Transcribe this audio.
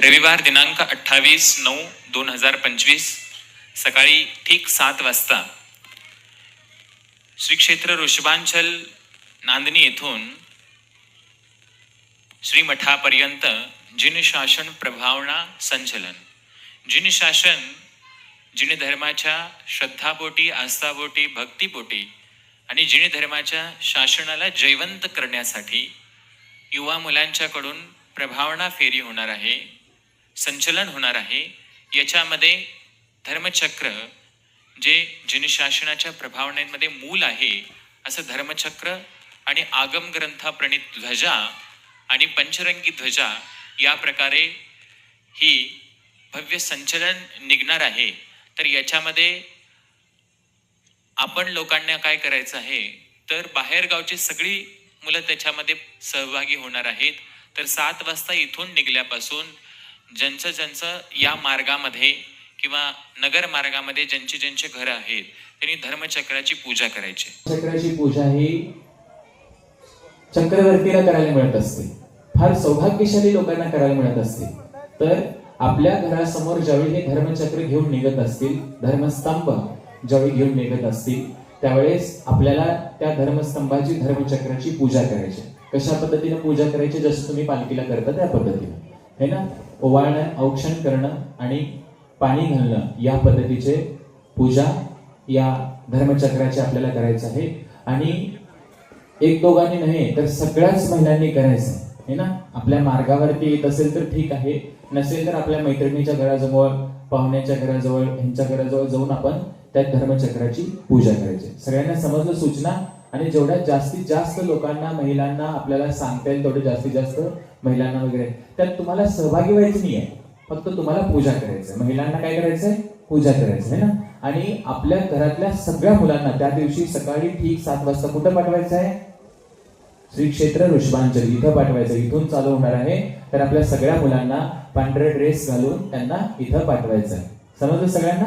रविवार दिनांक अठ्ठावीस नऊ दोन हजार पंचवीस सकाळी ठीक सात वाजता श्री क्षेत्र ऋषभांचल नांदणी येथून श्रीमठापर्यंत जिन शासन प्रभावना संचलन. जिन शासन जिन धर्माच्या श्रद्धापोटी आस्थापोटी भक्तीपोटी आणि जिन धर्माच्या शासनाला जयवंत करण्यासाठी युवा मुलांच्याकडून प्रभावना फेरी होणार आहे. संचलन होणार आहे. याच्यामध्ये धर्मचक्र जे जिनशासनाच्या प्रभावनेमध्ये मूल आहे असं धर्मचक्र आणि आगम ग्रंथाप्रणित ध्वजा आणि पंचरंगी ध्वजा या प्रकारे ही भव्य संचलन निघणार आहे. तर याच्यामध्ये आपण लोकांना काय करायचं आहे? तर बाहेरगावची सगळी मुलं त्याच्यामध्ये सहभागी होणार आहेत. तर सात वाजता इथून निघल्यापासून ज्यांचं ज्यांचं या मार्गामध्ये किंवा नगर मार्गामध्ये ज्यांची ज्यांचे घर आहेत त्यांनी धर्मचक्राची पूजा करायची. चक्राची पूजा ही चक्रवर्तीला करायला मिळत असते. फार सौभाग्यशाली लोकांना करायला मिळत असते. तर आपल्या घरासमोर ज्यावेळी हे धर्मचक्र घेऊन निघत असतील धर्मस्तंभ ज्यावेळी घेऊन निघत असतील त्यावेळेस आपल्याला त्या धर्मस्तंभाची धर्मचक्राची पूजा करायची. कशा पद्धतीने पूजा करायची जसं तुम्ही पालखीला करता त्या पद्धतीने. है ना? ओवाळणं औक्षण करणं आणि पाणी घालणं या पद्धतीचे पूजा या धर्मचक्राचे आपल्याला करायचं आहे. आणि एक दोघांनी नव्हे तर सगळ्याच महिलांनी करायचं आहे है ना? आपल्या मार्गावरती येत असेल तर ठीक आहे. नसेल तर आपल्या मैत्रिणीच्या घराजवळ पाहुण्याच्या घराजवळ ह्यांच्या घराजवळ जाऊन आपण त्या धर्मचक्राची पूजा करायची सगळ्यांना समजलं सूचना? आणि जेवढ्या जास्तीत जास्त लोकांना महिलांना आपल्याला सांगता येईल तेवढे जास्तीत जास्त महिलांना वगैरे. त्यात तुम्हाला सहभागी व्हायचं नाही आहे फक्त तुम्हाला पूजा करायचं महिलांना काय करायचंय? पूजा करायचं आहे ना? आणि आपल्या घरातल्या सगळ्या मुलांना त्या दिवशी सकाळी ठीक सात वाजता कुठं पाठवायचं आहे श्री क्षेत्र ऋषभांजली इथं पाठवायचं. इथून चालू होणार आहे. तर आपल्या सगळ्या मुलांना पांढरे ड्रेस घालून त्यांना इथं पाठवायचं आहे समजलं सगळ्यांना?